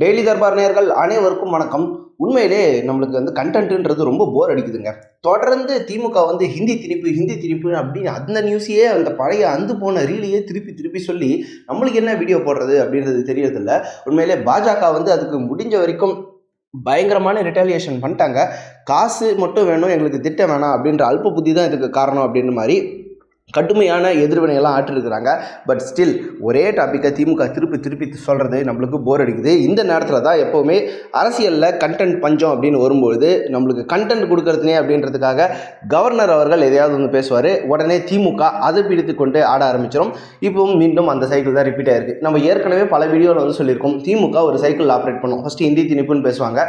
Daily Darbar நேர்கள் அனைவருக்கும் வணக்கம். உண்மையிலே நம்மளுக்கு வந்து கண்டென்ட்ன்றது ரொம்ப போர் அடிக்குதுங்க. தொடர்ந்து திமுக வந்து ஹிந்தி திருப்பி ஹிந்தி திருப்பி அப்படின்னு அந்த நியூஸையே அந்த பழைய அந்து போன ரீலையே திருப்பி திருப்பி சொல்லி நம்மளுக்கு என்ன வீடியோ போடுறது அப்படின்றது தெரியறதில்ல. உண்மையிலே பாஜக வந்து அதுக்கு முடிஞ்ச வரைக்கும் பயங்கரமான ரிட்டாலியேஷன் பண்ணிட்டாங்க. காசு மட்டும் வேணும் எங்களுக்கு திட்டம் வேணாம் அப்படின்ற அல்ப புத்தி தான் இதுக்கு காரணம் அப்படின்ற மாதிரி கடுமையான எதிர்வினையெல்லாம் ஆற்றிருக்கிறாங்க. பட் ஸ்டில் ஒரே டாப்பிக்கை திமுக திருப்பி திருப்பி சொல்கிறது நம்மளுக்கு போர் அடிக்குது. இந்த நேரத்தில் தான் எப்போவுமே அரசியலில் கண்டென்ட் பஞ்சம் அப்படின்னு வரும்பொழுது நம்மளுக்கு கண்டென்ட் கொடுக்கறதுனே அப்படின்றதுக்காக கவர்னர் அவர்கள் எதையாவது வந்து பேசுவார். உடனே திமுக அதை பிடித்து கொண்டு ஆட ஆரம்பிச்சிடும் இப்போவும் மீண்டும் அந்த சைக்கிள் தான் ரிப்பீட் ஆயிருக்கு. நம்ம ஏற்கனவே பல வீடியோவில் வந்து சொல்லியிருக்கோம். திமுக ஒரு சைக்கிள் ஆப்ரேட் பண்ணும். ஃபஸ்ட்டு இந்தி திணிப்புன்னு பேசுவாங்க.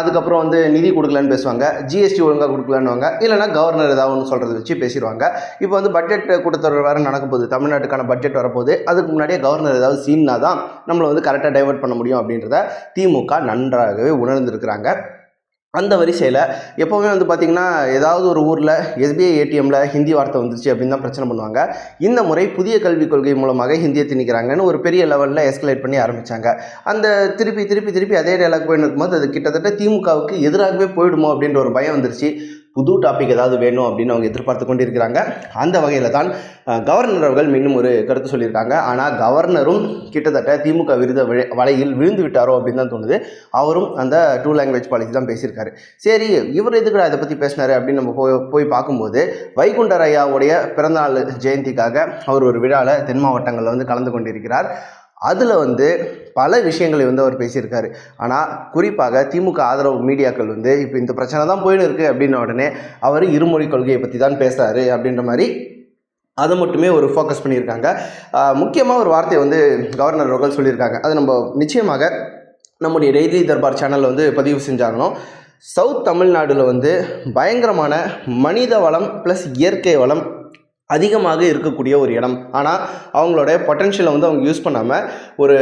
அதுக்கப்புறம் வந்து நிதி கொடுக்கலன்னு பேசுவாங்க. ஜிஎஸ்டி ஒழுங்காக கொடுக்கலன்னுவாங்க. இல்லைனா கவர்னர் ஏதாவது ஒன்று சொல்கிறத வச்சு பேசிடுவாங்க. இப்போ வந்து பட் பட்ஜெட் கூட்டத்தொடர் வேறு நடக்க போகுது தமிழ்நாட்டுக்கான பட்ஜெட் வரப்போகுது. அதுக்கு முன்னாடியே கவர்னர் ஏதாவது சீன்னா தான் நம்மளை வந்து கரெக்டாக டைவர்ட் பண்ண முடியும் அப்படின்றத திமுக நன்றாகவே உணர்ந்திருக்கிறாங்க. அந்த வரிசையில் எப்போவுமே வந்து பார்த்திங்கன்னா ஏதாவது ஒரு ஊரில் எஸ்பிஐ ஏடிஎம்மில் ஹிந்தி வார்த்தை வந்துச்சு அப்படின்னு தான் பிரச்சனை பண்ணுவாங்க. இந்த முறை புதிய கல்விக் கொள்கை மூலமாக ஹிந்தியை திணிக்கிறாங்கன்னு ஒரு பெரிய லெவலில் எஸ்கலேட் பண்ணி ஆரம்பித்தாங்க அந்த திருப்பி திருப்பி திருப்பி அதே டைலாக் போயின்னு இருக்கும்போது அது கிட்டத்தட்ட திமுகவுக்கு எதிராகவே போயிடுமோ அப்படின்ற ஒரு பயம் வந்துருச்சு. புது டாபிக் ஏதாவது வேணும் அப்படின்னு அவங்க எதிர்பார்த்து கொண்டிருக்கிறாங்க. அந்த வகையில் தான் கவர்னர் அவர்கள் மீண்டும் ஒரு கருத்து சொல்லியிருக்காங்க. ஆனால் கவர்னரும் கிட்டத்தட்ட திமுக விருத வலையில் விழுந்து விட்டாரோ அப்படின்னு தான் தோணுது. அவரும் அந்த டூ லாங்குவேஜ் பாலிசி தான் பேசியிருக்காரு. சரி இவர் எதுக்கு இதை பற்றி பேசினார் அப்படின்னு நம்ம போய் போய் பார்க்கும்போது வைகுண்டர் ஐயாவுடைய பிறந்தநாள் ஜெயந்திக்காக அவர் ஒரு விழாவில் தென் மாவட்டங்களில் வந்து கலந்து கொண்டிருக்கிறார். அதில் வந்து பல விஷயங்களை வந்து அவர் பேசியிருக்காரு. ஆனால் குறிப்பாக திமுக ஆதரவு மீடியாக்கள் வந்து இப்போ இந்த பிரச்சனை தான் போயின்னு இருக்குது அப்படின்ன உடனே அவர் இருமொழி கொள்கையை பற்றி தான் பேசுகிறாரு அப்படின்ற மாதிரி அதை மட்டுமே ஒரு ஃபோக்கஸ் பண்ணியிருக்காங்க. முக்கியமாக ஒரு வார்த்தையை வந்து கவர்னர் அவர்கள் சொல்லியிருக்காங்க. அது நம்ம நிச்சயமாக நம்முடைய டெய்லி தர்பார் சேனலில் வந்து பதிவு செஞ்சாகணும். சவுத் தமிழ்நாடில் வந்து பயங்கரமான மனித வளம் ப்ளஸ் இயற்கை வளம் அதிகமாக இருக்கக்கூடிய ஒரு இடம். ஆனால் அவங்களோட பொட்டன்ஷியலை வந்து அவங்க யூஸ் பண்ணாமல் ஒரு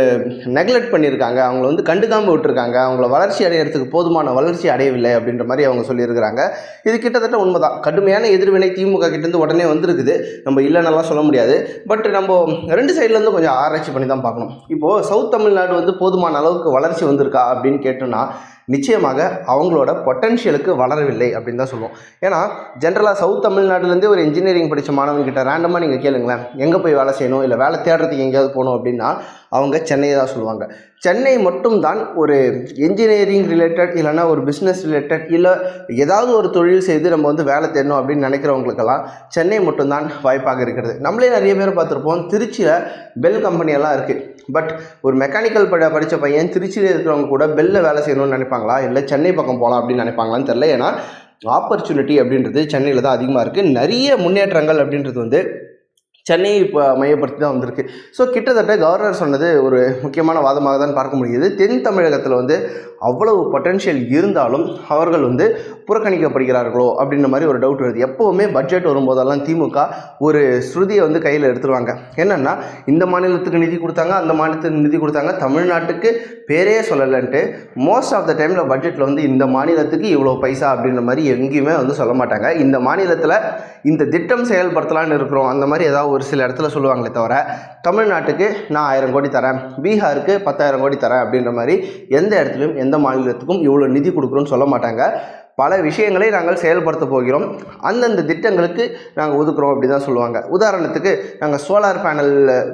நெக்லெக்ட் பண்ணியிருக்காங்க. அவங்கள வந்து கண்டுக்காமல் விட்டுருக்காங்க. அவங்கள வளர்ச்சி அடையிறதுக்கு போதுமான வளர்ச்சி அடையவில்லை அப்படின்ற மாதிரி அவங்க சொல்லியிருக்கிறாங்க. இது கிட்டத்தட்ட உண்மைதான். கடுமையான எதிர்வினை திமுக கிட்டேருந்து உடனே வந்திருக்குது. நம்ம இல்லைன்னெல்லாம் சொல்ல முடியாது. பட் நம்ம ரெண்டு சைட்லேருந்து கொஞ்சம் ஆராய்ச்சி பண்ணி தான் பார்க்கணும். இப்போது சவுத் தமிழ்நாடு வந்து போதுமான அளவுக்கு வளர்ச்சி வந்திருக்கா அப்படின்னு கேட்டோன்னா நிச்சயமாக அவங்களோட பொட்டன்ஷியலுக்கு வளரவில்லை அப்படின்னு தான் சொல்லுவோம். ஏன்னா ஜென்ரலாக சவுத் தமிழ்நாடுலேருந்தே ஒரு இன்ஜினியரிங் படித்த மாணவன்கிட்ட ரேண்டமாக நீங்கள் கேளுங்களேன். எங்கே போய் வேலை செய்யணும்? இல்லை வேலை தேடுறதுக்கு எங்கேயாவது போகணும் அப்படின்னா அவங்க சென்னையை தான் சொல்லுவாங்க. சென்னை மட்டும் தான் ஒரு இன்ஜினியரிங் ரிலேட்டட் இல்லைன்னா ஒரு பிஸ்னஸ் ரிலேட்டட் இல்லை ஏதாவது ஒரு தொழில் செய்து நம்ம வந்து வேலை தேடணும் அப்படின்னு நினைக்கிறவங்களுக்கெல்லாம் சென்னை மட்டும்தான் வாய்ப்பாக இருக்கிறது. நம்மளே நிறைய பேர் பார்த்துருப்போம். திருச்சியில் பெல் கம்பெனியெல்லாம் இருக்குது பட் ஒரு மெக்கானிக்கல் பட படித்த பையன் திருச்சியில் இருக்கிறவங்க கூட பெல்லில் வேலை செய்யணும்னு நினைப்பாங்களா? இல்லை சென்னை பக்கம் போகலாம் அப்படின்னு நினைப்பாங்களான்னு தெரில ஏன்னா ஆப்பர்ச்சுனிட்டி அப்படின்றது சென்னையில் தான் அதிகமாக இருக்குது நிறைய முன்னேற்றங்கள் அப்படின்றது வந்து சென்னையை இப்போ மையப்படுத்தி தான் வந்திருக்கு. ஸோ கிட்டத்தட்ட கவர்னர் சொன்னது ஒரு முக்கியமான வாதமாக தான் பார்க்க முடியுது. தென் தமிழகத்தில் வந்து அவ்வளவு பொட்டென்ஷியல் இருந்தாலும் அவர்கள் வந்து புறக்கணிக்கப்படுகிறார்களோ அப்படின்ற மாதிரி ஒரு டவுட் வருது. எப்போவுமே பட்ஜெட் வரும்போதெல்லாம் திமுக ஒரு ஸ்ருதியை வந்து கையில் எடுத்துருவாங்க. என்னென்னா இந்த மாநிலத்துக்கு நிதி கொடுத்தாங்க அந்த மாநிலத்துக்கு நிதி கொடுத்தாங்க. தமிழ்நாட்டுக்கு பேரே சொல்லலைன்ட்டு மோஸ்ட் ஆஃப் த டைமில் பட்ஜெட்டில் வந்து இந்த மாநிலத்துக்கு இவ்வளோ பைசா அப்படின்ற மாதிரி எங்கேயுமே வந்து சொல்ல மாட்டாங்க. இந்த மாநிலத்தில் இந்த திட்டம் செயல்படுத்தலான்னு இருக்கிறோம் அந்த மாதிரி ஏதாவது ஒரு சில இடத்துல சொல்லுவாங்களே தவிர தமிழ்நாட்டுக்கு நான் ஆயிரம் கோடி தரேன் பீகாருக்கு பத்தாயிரம் கோடி தரேன் அப்படின்ற மாதிரி எந்த இடத்துலையும் எந்த மாநிலத்துக்கும் இவ்வளோ நிதி கொடுக்குறோன்னு சொல்ல மாட்டாங்க. பல விஷயங்களை நாங்கள் செயல்படுத்த போகிறோம். அந்தந்த திட்டங்களுக்கு நாங்கள் ஒதுக்குறோம் அப்படி தான் சொல்லுவாங்க. உதாரணத்துக்கு நாங்கள் சோலார் பேனல்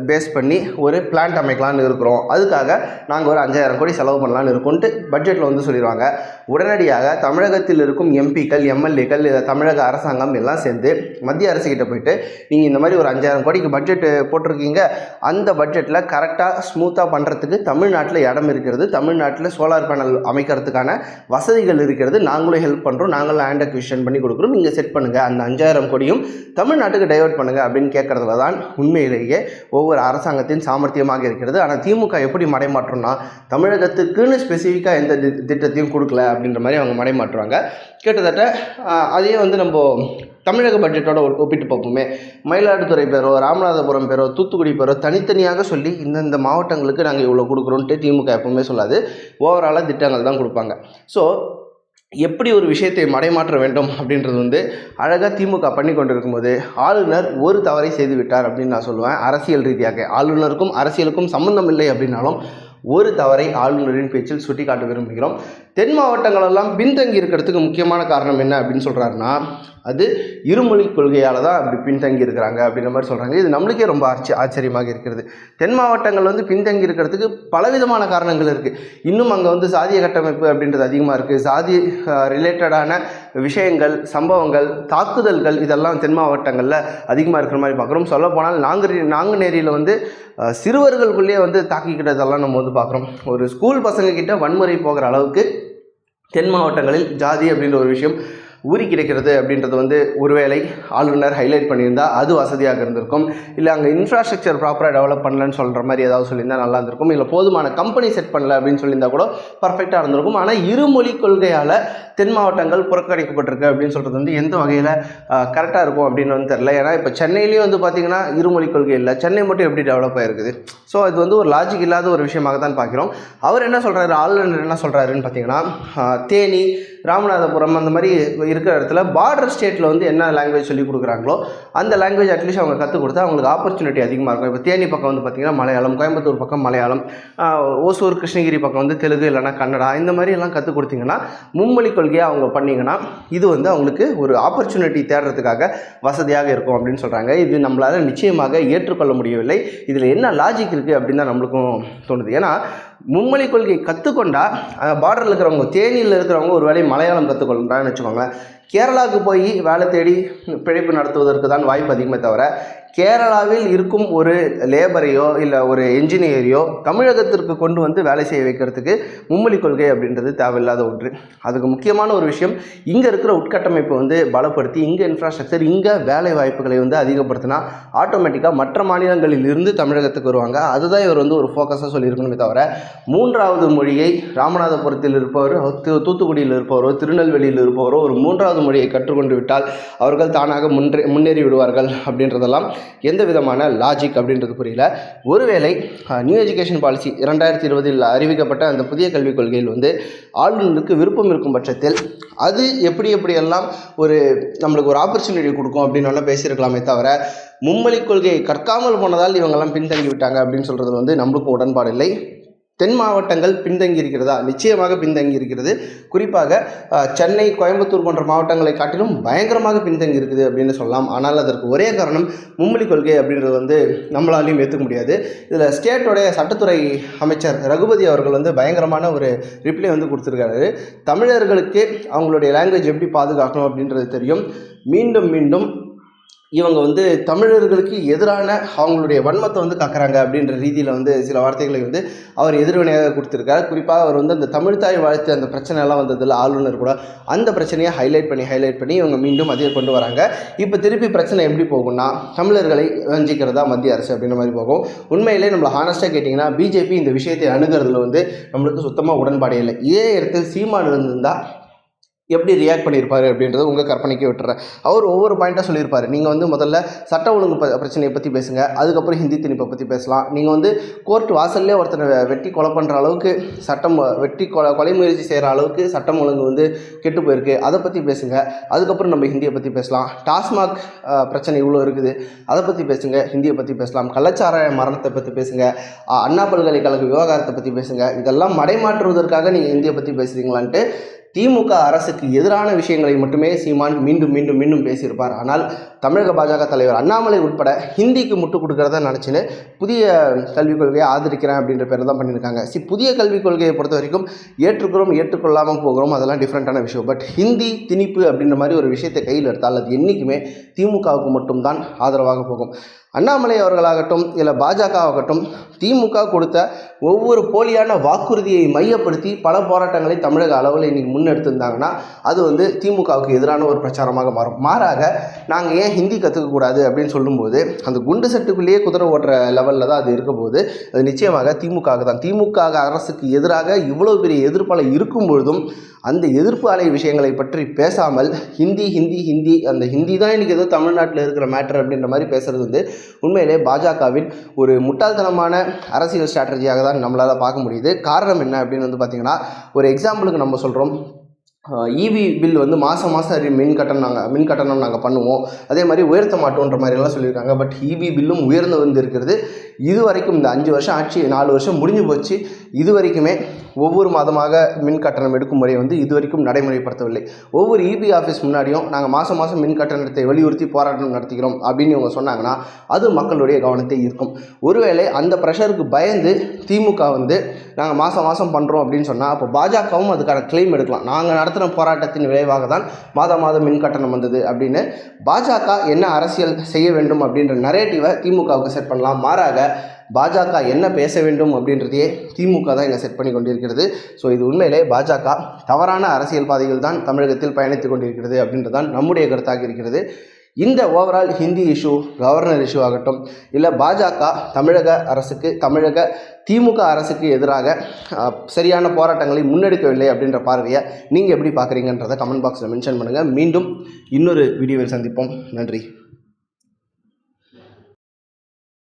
பேஸ் பண்ணி ஒரு பிளான்ட் அமைக்கலாம்னு இருக்கிறோம். அதுக்காக நாங்கள் ஒரு அஞ்சாயிரம் கோடி செலவு பண்ணலான்னு இருக்கோன்ட்டு பட்ஜெட்டில் வந்து சொல்லிடுவாங்க. உடனடியாக தமிழகத்தில் இருக்கும் எம்பிக்கள் எம்எல்ஏக்கள் தமிழக அரசாங்கம் எல்லாம் சேர்ந்து மத்திய அரசுக்கிட்ட போயிட்டு நீங்கள் இந்த மாதிரி ஒரு அஞ்சாயிரம் கோடிக்கு பட்ஜெட் போட்டிருக்கீங்க. அந்த பட்ஜெட்டில் கரெக்டாக ஸ்மூத்தாக பண்ணுறதுக்கு தமிழ்நாட்டில் இடம் இருக்கிறது. தமிழ்நாட்டில் சோலார் பேனல் அமைக்கிறதுக்கான வசதிகள் இருக்கிறது. நாங்களும் ஹெல்ப் பண்ணுறோம் நாங்கள் லேண்ட் அக்விஷன் பண்ணி கொடுக்குறோம். நீங்கள் செட் பண்ணுங்கள் அந்த அஞ்சாயிரம் கோடியும் தமிழ்நாட்டுக்கு டைவர்ட் பண்ணுங்கள் அப்படின்னு கேட்குறதுல தான் உண்மையிலேயே ஒவ்வொரு அரசாங்கத்தின் சாமர்த்தியமாக இருக்கிறது. ஆனால் திமுக எப்படி மடைமாற்றம்னா தமிழகத்துக்குன்னு ஸ்பெசிஃபிக்காக எந்த தி- திட்டத்தையும் கொடுக்கல அப்படின்ற மாதிரி அவங்க மடைமாற்றுவாங்க கிட்டத்தட்ட அதையே வந்து நம்ம தமிழக பட்ஜெட்டோட ஒரு ஒப்பிட்டு பார்ப்போமே. மயிலாடுதுறை பேரோ ராமநாதபுரம் பேரோ தூத்துக்குடி பேரோ தனித்தனியாக சொல்லி இந்தந்த மாவட்டங்களுக்கு நாங்கள் இவ்வளோ கொடுக்குறோன்ட்டு திமுக எப்பவுமே சொல்லாது. ஓவராலாக திட்டங்கள் தான் கொடுப்பாங்க. ஸோ எப்படி ஒரு விஷயத்தை மடைமாற்ற வேண்டும் அப்படின்றது வந்து அழகாக திமுக பண்ணி கொண்டிருக்கும்போது ஆளுநர் ஒரு தவறை செய்து விட்டார் அப்படின்னு நான் சொல்லுவேன். அரசியல் ரீதியாக ஆளுநருக்கும் அரசியலுக்கும் சம்மந்தம் இல்லை அப்படின்னாலும் ஒரு தவறை ஆளுநரின் பேச்சில் சுட்டிக்காட்ட விரும்புகிறோம். தென் மாவட்டங்கள் எல்லாம் பின்தங்கி இருக்கிறதுக்கு முக்கியமான காரணம் என்ன அப்படின்னு சொல்கிறாருன்னா அது இருமொழி கொள்கையால் தான் அப்படி பின்தங்கி இருக்கிறாங்க அப்படின்ற மாதிரி சொல்கிறாங்க இது நம்மளுக்கே ரொம்ப ஆச்சரிய ஆச்சரியமாக இருக்கிறது. தென் மாவட்டங்கள் வந்து பின்தங்கி இருக்கிறதுக்கு பலவிதமான காரணங்கள் இருக்குது இன்னும் அங்கே வந்து சாதிய கட்டமைப்பு அப்படின்றது அதிகமாக இருக்குது சாதி ரிலேட்டடான விஷயங்கள் சம்பவங்கள் தாக்குதல்கள் இதெல்லாம் தென் மாவட்டங்களில் அதிகமாக இருக்கிற மாதிரி பார்க்குறோம் சொல்லப்போனால் நாங்குநேரி நாங்குநேரியில் வந்து சிறுவர்களுக்குள்ளேயே வந்து தாக்கிக்கிட்டதெல்லாம் நம்ம வந்து பார்க்குறோம் ஒரு ஸ்கூல் பசங்க கிட்ட வன்முறை போகிற அளவுக்கு தென் மாவட்டங்களில் ஜாதி அப்படின்ற ஒரு விஷயம் ஊறி கிடைக்கிறது அப்படின்றது வந்து ஒருவேளை ஆளுநர் ஹைலைட் பண்ணியிருந்தால் அது வசதியாக இருந்திருக்கும். இல்லை அங்கே இன்ஃப்ராஸ்ட்ரக்சர் ப்ராப்பராக டெவலப் பண்ணலன்னு சொல்கிற மாதிரி ஏதாவது சொல்லியிருந்தால் நல்லா இருந்திருக்கும். இல்லை போதுமான கம்பெனி செட் பண்ணல அப்படின்னு சொல்லியிருந்தால் கூட பர்ஃபெக்டாக இருந்திருக்கும். ஆனால் இருமொழி கொள்கையால் தென் மாவட்டங்கள் புறக்கணிக்கப்பட்டிருக்கு அப்படின்னு சொல்கிறது வந்து எந்த வகையில் கரெக்டாக இருக்கும் அப்படின்னு வந்து தெரில ஏன்னா இப்போ சென்னையிலேயும் வந்து பார்த்திங்கன்னா இருமொழி கொள்கை இல்லை. சென்னை மட்டும் எப்படி டெவலப் ஆகிருக்குது ஸோ இது வந்து ஒரு லாஜிக் இல்லாத ஒரு விஷயமாக தான் பார்க்குறோம். அவர் என்ன சொல்கிறாரு ஆளுநர் என்ன சொல்கிறாருன்னு பார்த்தீங்கன்னா தேனி ராமநாதபுரம் அந்த மாதிரி இருக்கிற இடத்துல பார்டர் ஸ்டேட்டில் வந்து என்ன லாங்குவேஜ் சொல்லி கொடுக்குறாங்களோ அந்த லாங்குவேஜ் அட்லீஸ்ட் அவங்க கற்றுக் கொடுத்தா அவங்களுக்கு ஆப்பர்ச்சுனிட்டி அதிகமாக இருக்கும். இப்போ தேனி பக்கம் வந்து பார்த்திங்கன்னா மலையாளம் கோயம்புத்தூர் பக்கம் மலையாளம் ஓசூர் கிருஷ்ணகிரி பக்கம் வந்து தெலுங்கு இல்லைன்னா கன்னடா இந்த மாதிரி எல்லாம் கற்றுக் கொடுத்தீங்கன்னா மும்மொழி கொள்கையை அவங்க பண்ணிங்கன்னா இது வந்து அவங்களுக்கு ஒரு ஆப்பர்ச்சுனிட்டி தேடுறதுக்காக வசதியாக இருக்கும் அப்படின்னு சொல்கிறாங்க இது நம்மளால் நிச்சயமாக ஏற்றுக்கொள்ள முடியவில்லை. இதில் என்ன லாஜிக் இருக்குது அப்படின்னு தான் நம்மளுக்கும் தோணுது. ஏன்னா மும்மொழி கொள்கை கற்றுக்கொண்டா பார்டரில் இருக்கிறவங்க தேனியில் இருக்கிறவங்க ஒரு வேலையை மலையாளம் கற்றுக்கொள்கிறான்னு வச்சுக்கோங்களேன். கேரளாவுக்கு போய் வேலை தேடி பிழைப்பு நடத்துவதற்கு தான் வாய்ப்பு அதிகமே தவிர கேரளாவில் இருக்கும் ஒரு லேபரையோ இல்லை ஒரு என்ஜினியரையோ தமிழகத்திற்கு கொண்டு வந்து வேலை செய்ய வைக்கிறதுக்கு மும்மொழி கொள்கை அப்படின்றது தேவையில்லாத ஒன்று. அதுக்கு முக்கியமான ஒரு விஷயம் இங்கே இருக்கிற உட்கட்டமைப்பை வந்து பலப்படுத்தி இங்கே இன்ஃப்ராஸ்ட்ரக்சர் இங்கே வேலை வாய்ப்புகளை வந்து அதிகப்படுத்தினா ஆட்டோமேட்டிக்காக மற்ற மாநிலங்களில் இருந்து தமிழகத்துக்கு வருவாங்க. அதுதான் இவர் வந்து ஒரு ஃபோக்கஸாக சொல்லியிருக்கணுமே தவிர மூன்றாவது மொழியை ராமநாதபுரத்தில் இருப்பவரோ தூ- தூத்துக்குடியில் இருப்பவரோ திருநெல்வேலியில் இருப்பவரோ ஒரு மூன்றாவது மொழியை கற்றுக்கொண்டு விட்டால் அவர்கள் தானாக முன்னே முன்னேறி விடுவார்கள் அப்படின்றதெல்லாம் எந்த விதமான லாஜிக் அப்படின்றது புரியல. ஒருவேளை நியூ எஜுகேஷன் பாலிசி இரண்டாயிரத்தி இருபதில் அறிவிக்கப்பட்ட அந்த புதிய கல்விக் கொள்கையில் வந்து ஆளுநருக்கு விருப்பம் இருக்கும் பட்சத்தில் அது எப்படி எப்படியெல்லாம் ஒரு நம்மளுக்கு ஒரு ஆப்பர்ச்சுனிட்டி கொடுக்கும் அப்படின்னு வேணால் பேசியிருக்கலாமே தவிர மும்மொழி கொள்கையை கற்காமல் போனதால் இவங்கெல்லாம் பின்தங்கி விட்டாங்க அப்படின்னு சொல்கிறது வந்து நம்மளுக்கும் உடன்பாடு இல்லை தென் மாவட்டங்கள் பின்தங்கி இருக்கிறதா நிச்சயமாக பின்தங்கி இருக்கிறது குறிப்பாக சென்னை கோயம்புத்தூர் போன்ற மாவட்டங்களை காட்டிலும் பயங்கரமாக பின்தங்கி இருக்குது அப்படின்னு சொல்லலாம். ஆனால் அதற்கு ஒரே காரணம் மும்மொழி கொள்கை அப்படின்றது வந்து நம்மளாலையும் ஏற்றுக்க முடியாது. இதில் ஸ்டேட்டோடைய சட்டத்துறை அமைச்சர் ரகுபதி அவர்கள் வந்து பயங்கரமான ஒரு ரிப்ளை வந்து கொடுத்துருக்காரு. தமிழர்களுக்கு அவங்களுடைய லாங்குவேஜ் எப்படி பாதுகாக்கணும் அப்படின்றது தெரியும். மீண்டும் மீண்டும் இவங்க வந்து தமிழர்களுக்கு எதிரான அவங்களுடைய வன்மத்தை வந்து காக்குறாங்க அப்படின்ற ரீதியில் வந்து சில வார்த்தைகளை வந்து அவர் எதிர்வினையாக கொடுத்துருக்காரு. குறிப்பாக அவர் வந்து அந்த தமிழ்தாய் வாழ்த்து அந்த பிரச்சனைலாம் வந்ததில் ஆளுநர் கூட அந்த பிரச்சனையை ஹைலைட் பண்ணி ஹைலைட் பண்ணி இவங்க மீண்டும் அதே கொண்டு வராங்க. இப்போ திருப்பி பிரச்சனை எப்படி போகும்னா தமிழர்களை வஞ்சிக்கிறதா மத்திய அரசு அப்படின்ற மாதிரி போகும். உண்மையிலே நம்மளை ஹானஸ்ட்டாக கேட்டிங்கன்னா பிஜேபி இந்த விஷயத்தை அணுகிறதுல வந்து நம்மளுக்கு சுத்தமாக உடன்பாடே இல்லை. இதே இடத்தில் சீமான் இருந்திருந்தால் எப்படி ரியாக்ட் பண்ணியிருப்பாரு அப்படின்றத உங்கள் கற்பனைக்கு விட்டுறேன். அவர் ஒவ்வொரு பாயிண்ட்டாக சொல்லியிருப்பார். நீங்கள் வந்து முதல்ல சட்ட ஒழுங்கு ப பிரச்சனையை பற்றி பேசுங்க. அதுக்கப்புறம் ஹிந்தி திணிப்பை பற்றி பேசலாம். நீங்கள் வந்து கோர்ட் வாசல்லே ஒருத்தனை வெட்டி கொலை பண்ணுற அளவுக்கு சட்டம் வெட்டி கொலை கொலை முயற்சி செய்கிற அளவுக்கு சட்டம் ஒழுங்கு வந்து கெட்டு போயிருக்கு. அதை பற்றி பேசுங்க. அதுக்கப்புறம் நம்ம ஹிந்தியை பற்றி பேசலாம். டாஸ்மாக் பிரச்சனை இவ்வளோ இருக்குது. அதை பற்றி பேசுங்க. ஹிந்தியை பற்றி பேசலாம். கலாச்சார மரணத்தை பற்றி பேசுங்க. அண்ணா பல்கலைக்கழக விவகாரத்தை பற்றி பேசுங்க. இதெல்லாம் மடைமாற்றுவதற்காக நீங்கள் ஹிந்தியை பற்றி பேசுகிறீங்களான்ட்டு திமுக அரசுக்கு எதிரான விஷயங்களை மட்டுமே சீமான் மீண்டும் மீண்டும் மீண்டும் பேசியிருப்பார். ஆனால் தமிழக பாஜக தலைவர் அண்ணாமலை உட்பட ஹிந்திக்கு முட்டு கொடுக்கறத நினச்சின்னு புதிய கல்விக் கொள்கையை ஆதரிக்கிறேன் அப்படின்ற பேர் தான் பண்ணியிருக்காங்க. சி புதிய கல்விக் கொள்கையை பொறுத்த வரைக்கும் ஏற்றுக்கிறோம் ஏற்றுக்கொள்ளாமல் போகிறோம். அதெல்லாம் டிஃப்ரெண்ட்டான விஷயம். பட் ஹிந்தி திணிப்பு அப்படின்ற மாதிரி ஒரு விஷயத்தை கையில் எடுத்தால் அது என்றைக்குமே திமுகவுக்கு மட்டும்தான் ஆதரவாக போகும். அண்ணாமலை அவர்களாகட்டும் இல்லை பாஜக ஆகட்டும் திமுக கொடுத்த ஒவ்வொரு போலியான வாக்குறுதியை மையப்படுத்தி பல போராட்டங்களை தமிழக அளவில் இன்றைக்கி முன்னெடுத்திருந்தாங்கன்னா அது வந்து திமுகவுக்கு எதிரான ஒரு பிரச்சாரமாக மாறும். மாறாக நாங்கள் ஏன் ஹிந்தி கற்றுக்கக்கூடாது அப்படின்னு சொல்லும்போது அந்த குண்டு செட்டுக்குள்ளேயே குதிரை ஓட்டுற லெவலில் தான் அது இருக்கும்போது போது அது நிச்சயமாக திமுக தான். திமுக அரசுக்கு எதிராக இவ்வளோ பெரிய எதிர்ப்பால் இருக்கும் பொழுதும் அந்த எதிர்ப்பு அலை விஷயங்களை பற்றி பேசாமல் ஹிந்தி ஹிந்தி ஹிந்தி அந்த ஹிந்தி தான் இன்றைக்கி ஏதோ தமிழ்நாட்டில் இருக்கிற மேட்டர் அப்படின்ற மாதிரி பேசுகிறது வந்து உண்மையிலே பாஜகவின் ஒரு முட்டாள்தனமான அரசியல் ஸ்ட்ராட்டஜியாக தான் நம்மளால் பார்க்க முடியுது. காரணம் என்ன அப்படின்னு வந்து பார்த்திங்கன்னா ஒரு எக்ஸாம்பிளுக்கு நம்ம சொல்கிறோம் இவி பில் வந்து மாதம் மாதம் மின் கட்டணம் நாங்கள் மின் கட்டணம் நாங்கள் பண்ணுவோம். அதே மாதிரி உயர்த்த மாட்டோன்ற மாதிரிலாம் சொல்லியிருக்காங்க. பட் இவி பில்லும் உயர்ந்து வந்து இருக்கிறது. இது வரைக்கும் இந்த அஞ்சு வருஷம் ஆட்சி நாலு வருஷம் முடிஞ்சு போச்சு. இது வரைக்குமே ஒவ்வொரு மாதமாக மின் கட்டணம் எடுக்கும் முறையை வந்து இது வரைக்கும் நடைமுறைப்படுத்தவில்லை. ஒவ்வொரு இபி ஆஃபீஸ் முன்னாடியும் நாங்கள் மாதம் மாதம் மின் கட்டணத்தை வலியுறுத்தி போராட்டம் நடத்திக்கிறோம் அப்படின்னு இவங்க சொன்னாங்கன்னா அது மக்களுடைய கவனத்தை ஈர்க்கும். ஒருவேளை அந்த ப்ரெஷருக்கு பயந்து திமுக வந்து நாங்கள் மாதம் மாதம் பண்ணுறோம் அப்படின்னு சொன்னால் அப்போ பாஜகவும் அதுக்கான கிளைம் எடுக்கலாம். நாங்கள் நடத்தின போராட்டத்தின் விளைவாக தான் மாதம் மாதம் மின் கட்டணம் வந்தது அப்படின்னு பாஜக என்ன அரசியல் செய்ய வேண்டும் அப்படின்ற நரேட்டிவை திமுகவுக்கு செட் பண்ணலாம். மாறாக பாஜக என்ன பேச வேண்டும் அப்படின்றதையே திமுக தான் இங்கே செட் பண்ணி கொண்டிருக்கிறது. ஸோ இது உண்மையிலே பாஜக தவறான அரசியல் பாதையில் தான் தமிழகத்தில் பயணித்து கொண்டிருக்கிறது அப்படின்றதான் நம்முடைய கருத்தாக இருக்கிறது. இந்த overall Hindi issue governor issue ஆகட்டும் இல்லை பாஜக தமிழக அரசுக்கு தமிழக திமுக அரசுக்கு எதிராக சரியான போராட்டங்களை முன்னெடுக்கவில்லை அப்படின்ற பார்வையை நீங்கள் எப்படி பார்க்குறீங்கன்றதை கமெண்ட் பாக்ஸில் மென்ஷன் பண்ணுங்கள் மீண்டும் இன்னொரு வீடியோவில் சந்திப்போம். நன்றி.